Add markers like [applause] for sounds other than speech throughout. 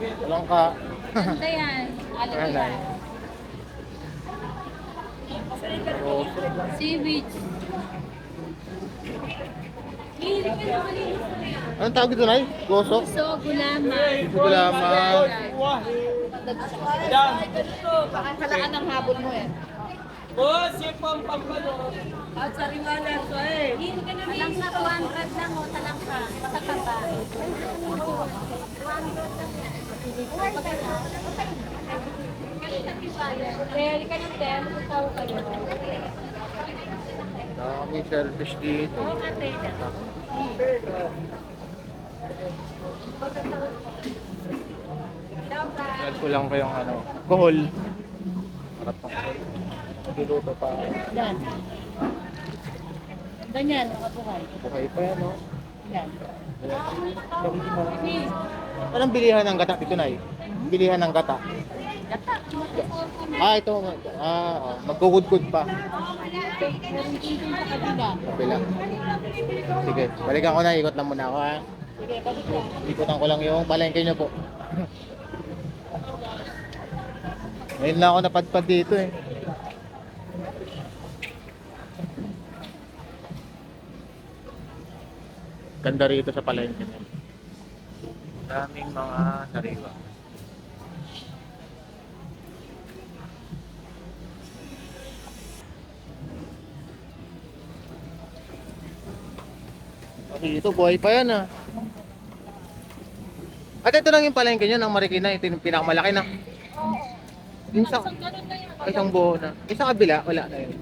Walang ka. Ganda yan. Alam. Oh, Seaweed. Anong tawag dito, Nay? Goso? So, gulama. Gulama. Pakakalaan ang habol mo eh. Boss, yung pampapalo. At sa ringalan ko eh. Hilig ka na malinis na 200 lang o talang ka. Matataba. Kaya ka ng 10, magtawag kayo. Dami shellfish dito. Oo, ate. Add ko lang kayong ano, kohol. Harap kohol. Niluto pa. Yan. Ganyan, nakabuhay. Buhay pa yan, no? Anong bilihan ng gata dito, Nay? Bilihan ng gata. Gata. Ah, ito. Ah, oh, magkukudkud pa. Kapila. Sige, balikan ko na. Ikot lang muna ako, ha? Sige, balik ka. Ikutan ko lang yung palengke nyo po. [laughs] Ngayon lang ako napadpad dito eh. Ganda rito sa palengke nyo. Daming mga sariwa. Dito, buhay pa yan ah. At ito lang yung palengke nyo ng Marikina, ito yung pinakamalaki na. Yung sa, Isang isang buo na. Sa kabila, wala na yun.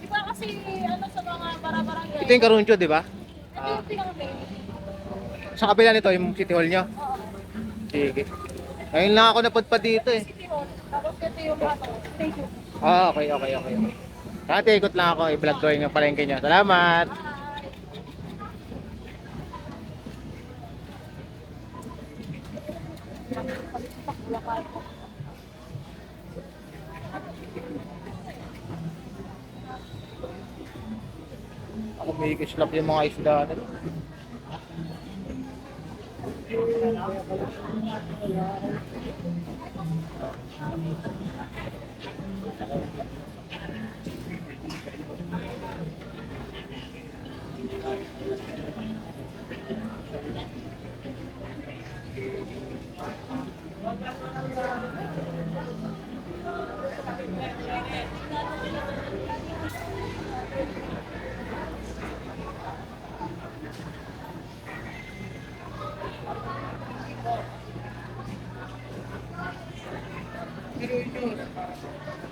Di ba kasi ano sa mga bara-barangay? Ito yung Karuncho, di ba? Pinaka-main. Sa kabila nito, yung City Hall nyo. Oo. Sige. Ngayon lang ako napadpad dito eh. City Hall. Tapos ito yung ano, station. Ah, okay, okay, okay. okay. Dati ikot lang ako, i-vlog ko yung palengke nyo. Salamat! Ako may kislap yung mga isda natin.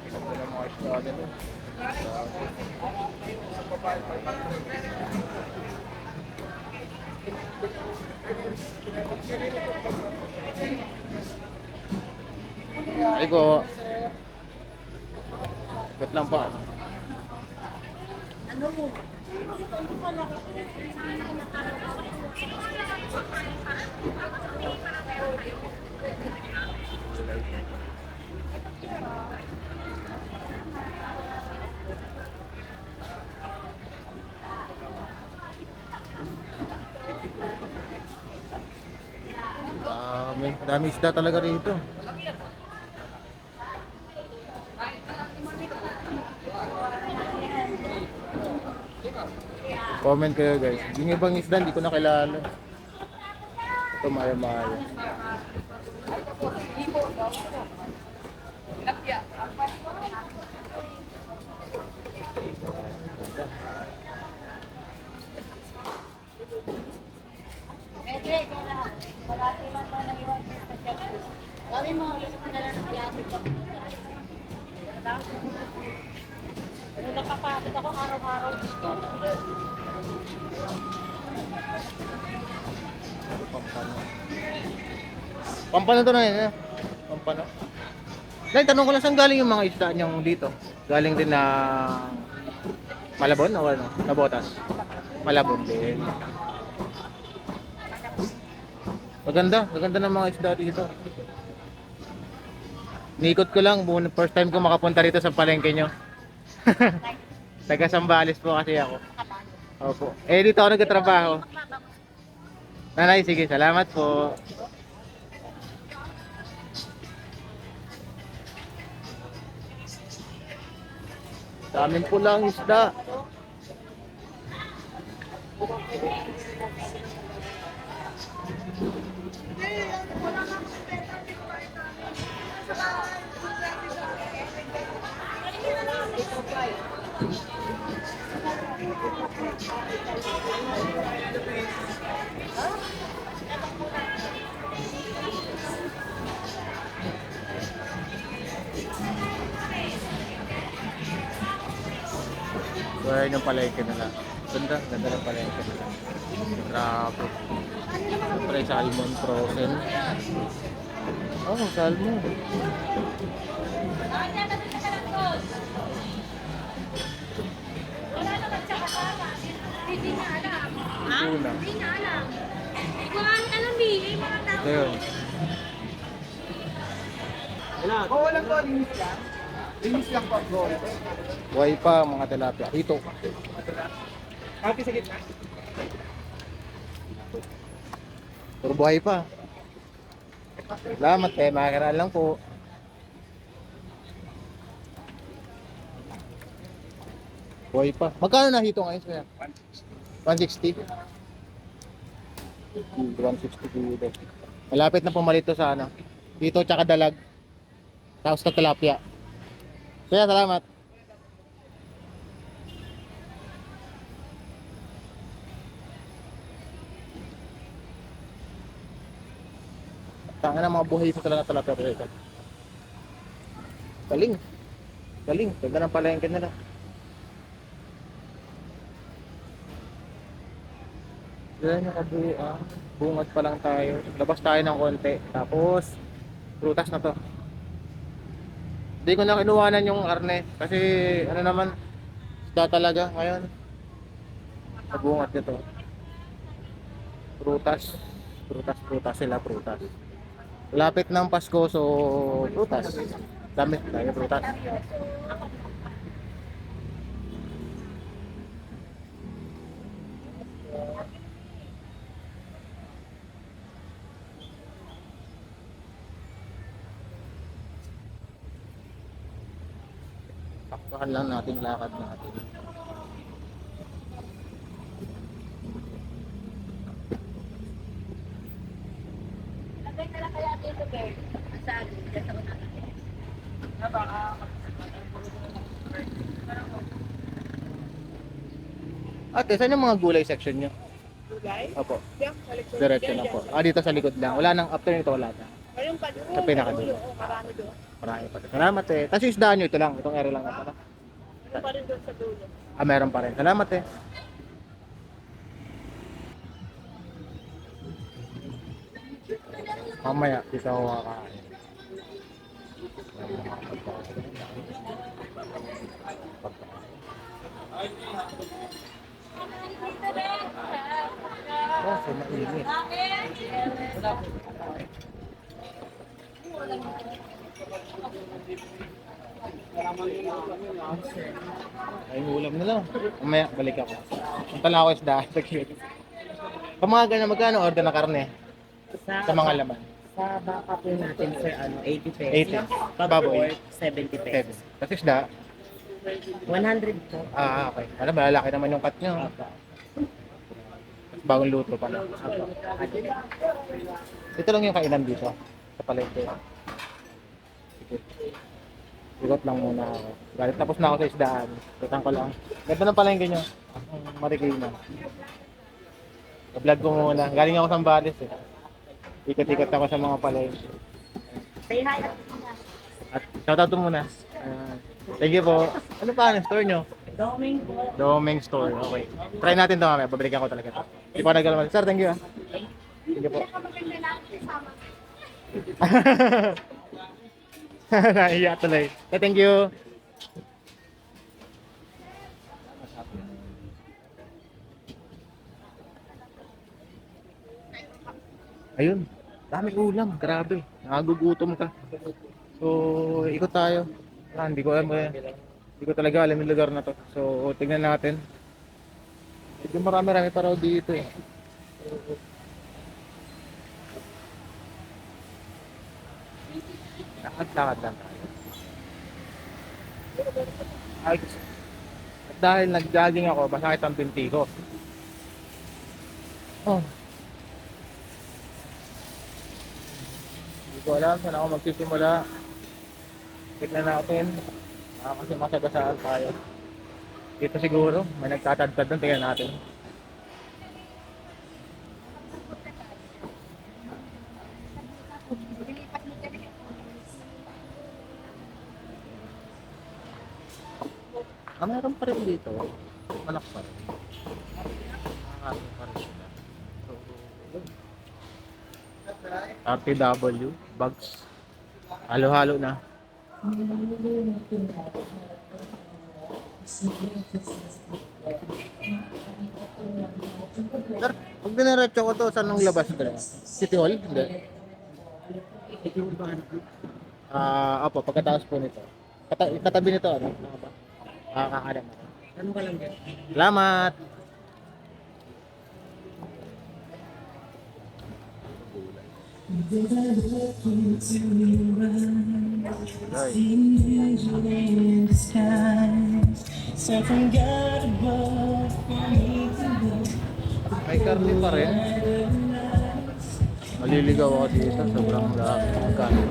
Wala mga isda natin. Ay ko. Ikot lang pa. Dami, dami isda talaga rito. Comment kayo guys. Yung ibang isda, hindi ko na kilala. Ito maya Pampano to na yun. eh. Pampano. Dahil tanong ko lang saan galing yung mga isda niyong dito? Galing din na Malabon o ano? Nabotas? Malabon din. Maganda, maganda ng mga isda dito. Nikot ko lang, first time ko makapunta rito sa palengke nyo. [laughs] Taga Sambales po kasi ako. Opo. Eh dito ako nagtatrabaho. Nanay, sige, salamat po. Daming pulang isda. Wala yung palengke nila. Ganda, ganda ng palengke nila. Grabe. Siyempre, salmon frozen. Oh, salmon. Wala kasama. Hindi niya alam. Hindi ko alam eh. Mga tao. Ito yun. Oh, walang ko, linis lang. Po, bro. Buhay pa mga tilapia. Dito. Ate sa gitna. Puro buhay pa. Salamat eh, makakaral lang po. Buhay pa. Magkano na hito ngayon sir? 160? 160 kilo. Malapit na pumalit to sa ano. Dito tsaka dalag. Tapos na tilapia. Kaya salamat. Tanga na mga buhay sa talaga talapia pero. Galing. Galing. Ganda ng palengke nila. Ganyan yung kabuuan. Bungat pa lang tayo. Labas tayo ng konti. Tapos, prutas na to. Hindi ko na kinuwanan yung arne. Kasi, ano naman, isda talaga ngayon. Nabungat nito. Prutas. Prutas, prutas sila, prutas. Lapit ng Pasko, so prutas. Damit tayo, prutas. Pakpakan lang natin lakad natin. Lagay na lang kaya dito, Bert. Ang sabi, dyan sa unahan. Ate, saan yung mga gulay section nyo? Gulay? Opo, ko. diretso lang po. Ah, dito sa likod lang. Wala nang after nito, wala na. Ayun pa doon. Sa pinakadulo. Oo, marami doon. Marami pa. Salamat eh. Tapos yung isdaan nyo, ito lang. Itong area lang na pala. Pa rin doon sa dulo. Ah, meron pa rin. Salamat eh. Mamaya, dito ako kakain. Oh, so mainit. Ay, ulam na lang. Mamaya, balik ako. Punta lang ako isda. [laughs] Pag mga ganyan, magkano order na karne? Sa mga laman? Sa baka po natin, sir, ano, 80 pesos. 80. Baboy? 70 Seven. pesos. Tapos isda? 100 po. Ah, okay. Alam, malalaki naman yung cut nyo. Opo. bagong luto pa lang. Ito lang yung kainan dito. Sa palengke. Sige. Ikot lang muna ako. Galit tapos na ako sa isdaan. Ikutan ko lang. Ganda ng palengke nyo. Ang marikina. Vlog ko muna. Galing ako sa Zambales eh. Ikot-ikot ako sa mga palengke. Say hi. At shoutout to muna. Ayan. thank you po. Ano pa ang store nyo? Doming po. Doming store. Okay. Try natin to mamaya. Babalikan ko talaga to. Hindi pa nagalaman. Sir, thank you ah. Thank you po. [laughs] [laughs] Nahiya tuloy. Okay, thank you. Ayun. Daming ulam. Grabe. Nagugutom ka. So, ikot tayo. Ah, hindi ko alam eh. Hindi ko talaga alam yung lugar na to. So, tignan natin. Medyo marami-rami pa raw dito eh. Lakad-lakad lang tayo. Ay, at dahil nag-jogging ako, masakit ang binti ko. Oh. Hindi ko alam saan ako magsisimula. Tignan natin. Ah, kasi masagasaan tayo. Dito siguro, may nagtatadtad doon. Tingnan natin. Ah, meron pa rin dito. Malak pa rin. Ah, ano pa rin sila. So. RTW, bags. Halo-halo na. Sir, pag diniretso ko to, saan nung labas ko? City Hall? Hindi. Ah, opo, pagkatapos po nito. Kata katabi nito, ano? Ano? Kakalam ako. Ano ka lang dyan? Salamat! May karne pa rin. Maliligaw ako dito. Sobrang dami. Magkano?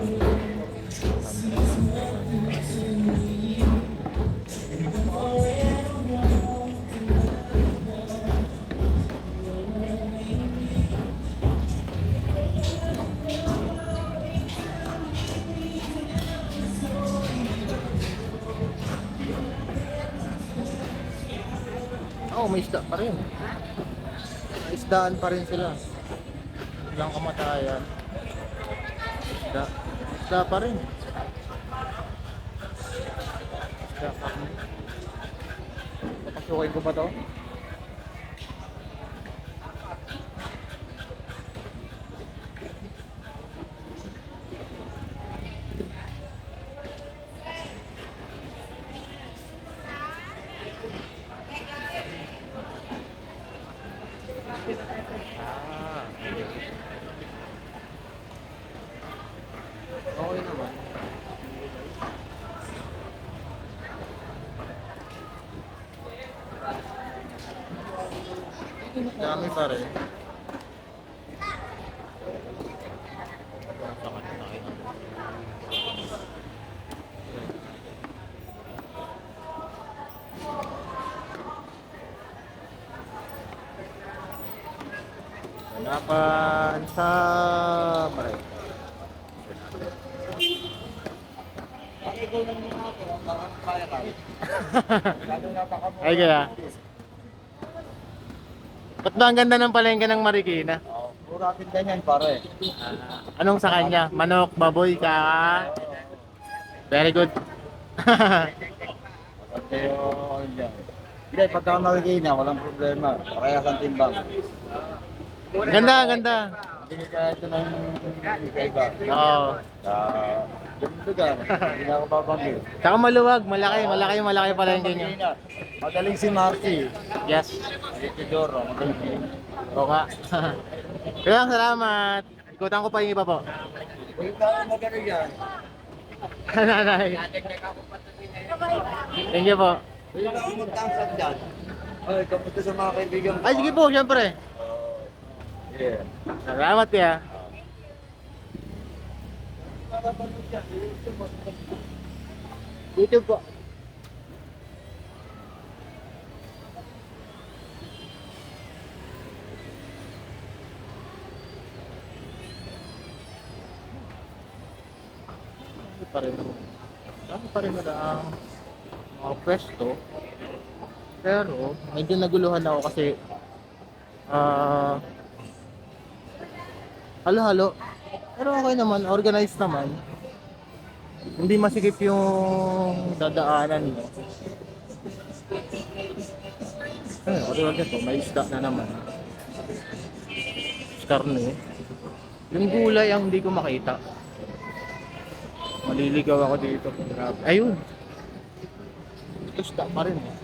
Oo, oh, may isda pa rin. Isdaan pa rin sila. Walang kamatayan. Isda. Isda pa rin. Isda pa rin. Papasukin ko ba to? Dami pa rin. Hanapan sa Maray. Ay kaya. Ba ang ganda ng palengke ng Marikina? Puro akin ganyan, pare. Ah, anong sa kanya? Manok, baboy, ka? Very good. Pagka yung dyan. Hindi, pagka nakikina, walang problema. Parehas ang timbang. ganda, ganda. Hindi kaya ito ng iba. Oo. Sa yung lugar, hindi na ako babanggit. Tsaka maluwag, malaki, malaki, malaki palengke niya. Kanina, Magaling si Marcy. Yes. Isidoro, magaling. Oo nga. [laughs] Kaya salamat. Ikutan ko pa yung iba po. Uy, tayo magaling yan. Nanay. Thank you po. Uy, ako magtangsad dyan. Ay, kapunta sa mga kaibigan ko. Ay, sige po, syempre. Yeah. Salamat ya. Dito po. Ano pa rin ano pa rin na ang mga pwesto? Pero medyo naguluhan ako kasi ah halo-halo pero okay naman organized naman. Hindi masikip yung dadaanan mo. Ayun katulad nito may isda na naman. Karne. Yung gulay ang hindi ko makita. Maliligaw ako dito. Grabe. Ayun. Isda pa rin eh.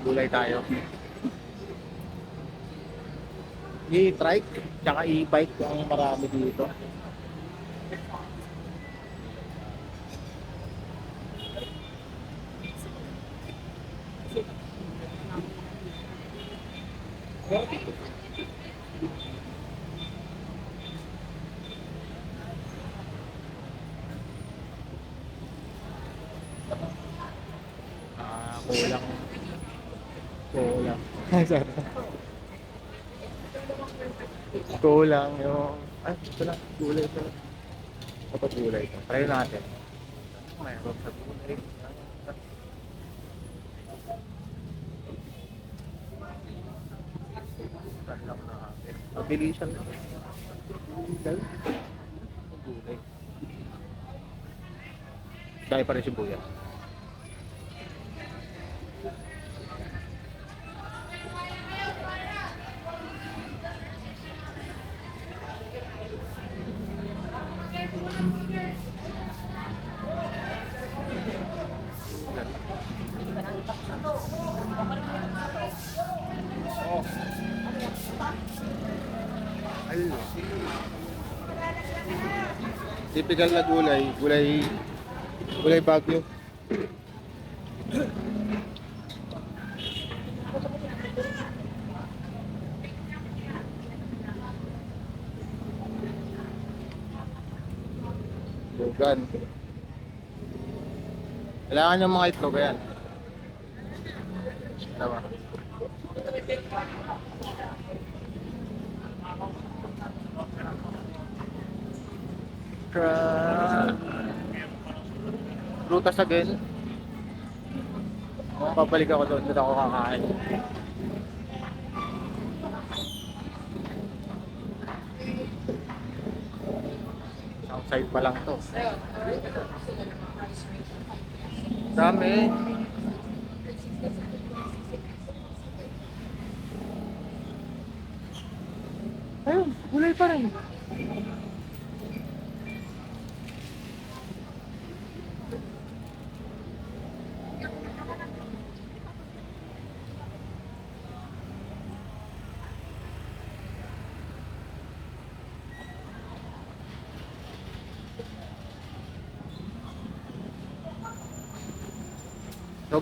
gulay tayo i-trike tsaka e-bike ang marami dito Ah, kulang. Kulang. Sorry. kulang yung... Ay, ito lang. Gulay ito. Dapat gulay ito. Try natin. Mayroon sa gulay. Mabilisan. Gulay. Gulay. Dahil pa rin sibuyas. Typical na gulay, gulay gulay bagyo. Lugan. Kailangan yung mga itlog yan. Crab. Prutas again. Pabalik ako doon, doon ako kakain. Outside pa lang to. Dami.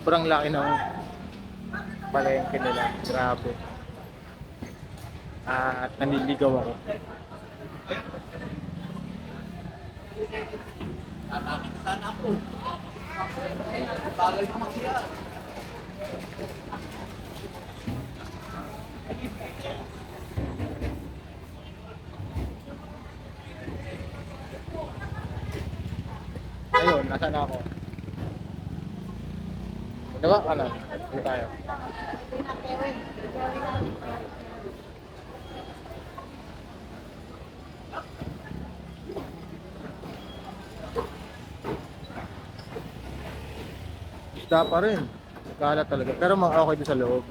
Sobrang laki ng palengke nila. Grabe. At naniligaw ako. Ayun, nasa na ako. Diba? Ano? Dito tayo. Isda pa rin. Kala talaga. Pero mga okay din sa loob.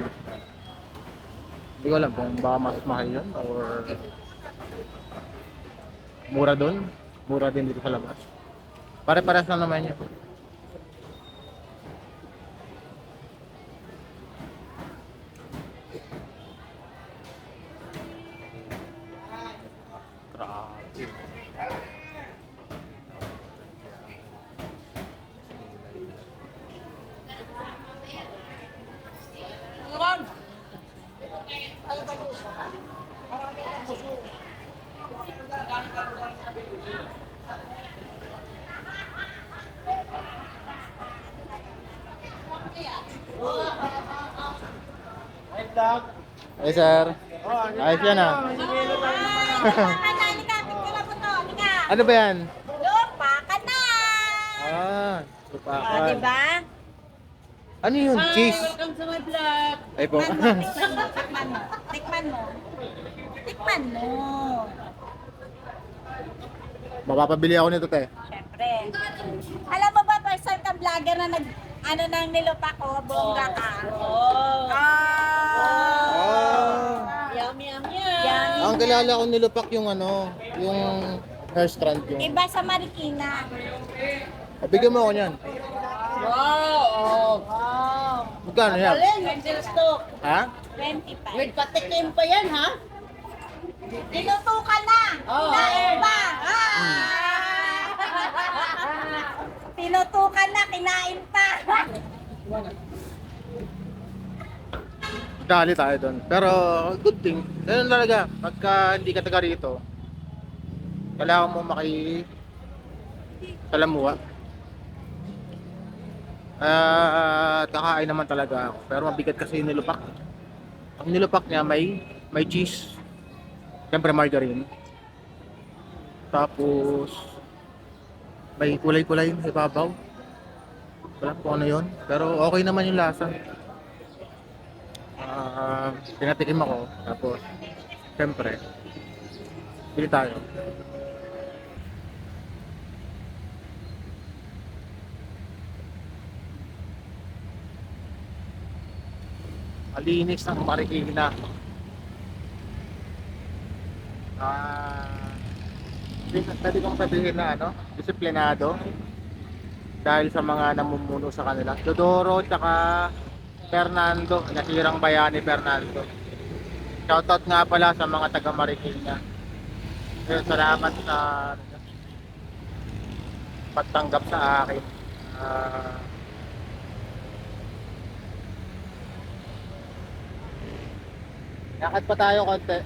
Hindi ko alam kung baka mas mahal yun or mura doon. Mura din dito sa labas. Pare-pares lang naman yun. Grabe. Hey, sir. Ayos yan ah. ano ba yan? Lupa ka na! Ah, Ah, lupakan. diba? Ano yun? Cheese? Welcome sa my vlog. Ay po. Tikman mo. Tikman mo. Tikman mo. Mapapabili ako nito, te. Siyempre. Alam mo ba, first time kang vlogger na nag, ano nang nilupa ko, bongga ka. Oh. Ah! Ah. Yum, yum, yum. Yan. Ang kilala ko nilupak yung ano, yung hair strand yung. Iba sa Marikina. Bigyan mo ako niyan. Wow. Oh. Wow. Magkano yan? Alin, Angel Stock. Ha? 25. Wait, patikim pa yan, ha? Niluto ka na! Oo. Kinain pa! Ah! Tinutukan na, kinain pa! Dali tayo doon. Pero good thing. Ganun talaga. Pagka hindi ka taga rito, kailangan mo maki salamuha. Ah, kakain naman talaga ako. Pero mabigat kasi yung nilupak. Ang nilupak niya may may cheese. Siyempre margarine. Tapos may kulay-kulay sa ibabaw. Wala ko ano yun. Pero okay naman yung lasa. Ah, pinatikim ako. Tapos, siyempre, bili tayo. Malinis ang Marikina. Ah, hindi pwede kong sabihin na ano, disiplinado dahil sa mga namumuno sa kanila. Dodoro tsaka Fernando, nasirang bayani Fernando. Shoutout nga pala sa mga taga Marikina. Ayun, salamat sa pagtanggap sa akin. Ah, Lakad pa tayo konti.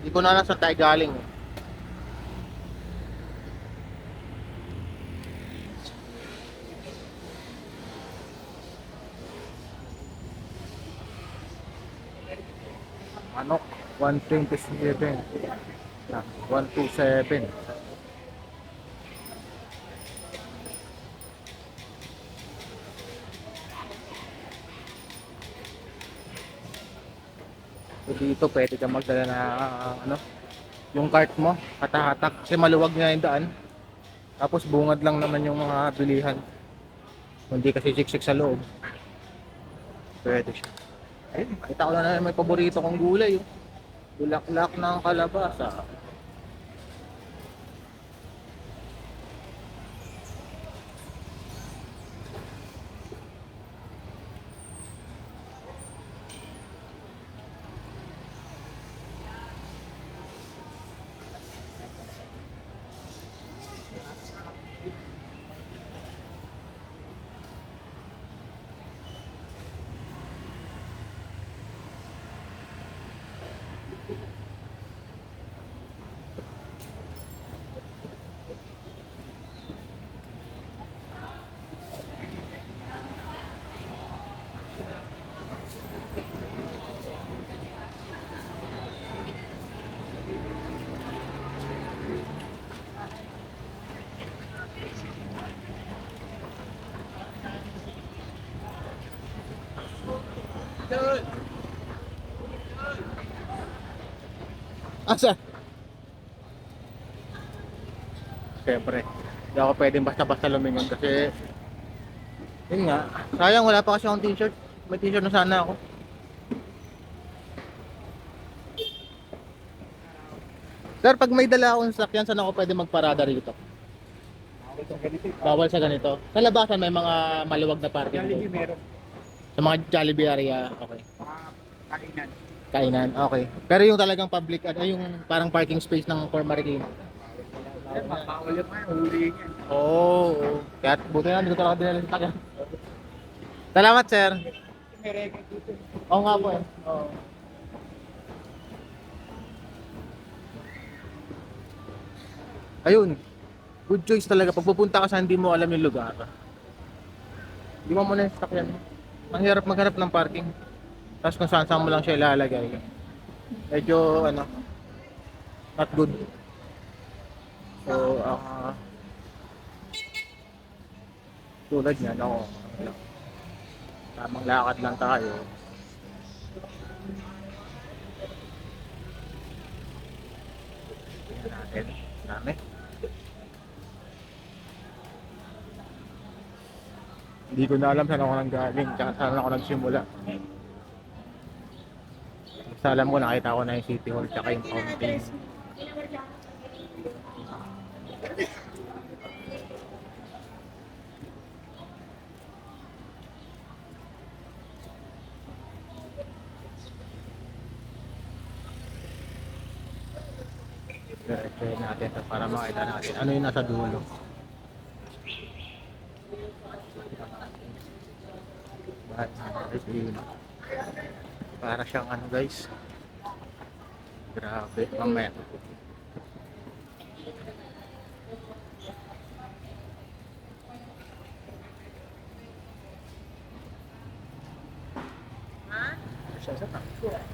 Hindi ko na alam saan tayo galing. eh. Manok, 127. Ah, 127. So dito pwede ka magdala na ah, ano, yung cart mo, hatahatak kasi maluwag nga yung daan. Tapos bungad lang naman yung mga bilihan. Hindi kasi siksik sa loob. Pwede siya. Ayun, kita ko na na may paborito kong gulay. Yung bulaklak ng kalabasa. Asa? Siyempre, hindi ako pwedeng basta-basta lumingon kasi yun nga, sayang wala pa kasi akong t-shirt. May t-shirt na sana ako. Sir, pag may dala akong sasakyan, saan ako pwede magparada rito? Bawal sa ganito. Sa labasan may mga maluwag na parking. doon. meron. Sa mga Jollibee area, okay. Kainan. Kainan, okay. Pero yung talagang public, ano, yung parang parking space ng Core Marikina. Bawal yung mga huli. Oo. Oh, Kaya buti na, hindi ko talaga dinala sa taga. Salamat, sir. May record dito. Oo nga po eh. Oo. Ayun. Good choice talaga. Pag pupunta ka sa hindi mo alam yung lugar. Di mo muna yung sasakyan mo. Ang hirap maghanap ng parking. Tapos kung saan saan mo lang siya ilalagay. Medyo ano, not good. So, ah tulad ano lang, Tamang lakad lang tayo. Tingnan natin. Dami. Hindi ko na alam saan ako nang galing, tsaka saan ako nagsimula. Basta alam ko, nakita ko na yung City Hall, tsaka yung fountain. Diretso natin ito para makita natin ano yung nasa dulo. Bahay na Pilipino. Para siyang ano guys. Grabe, mamaya. Ha?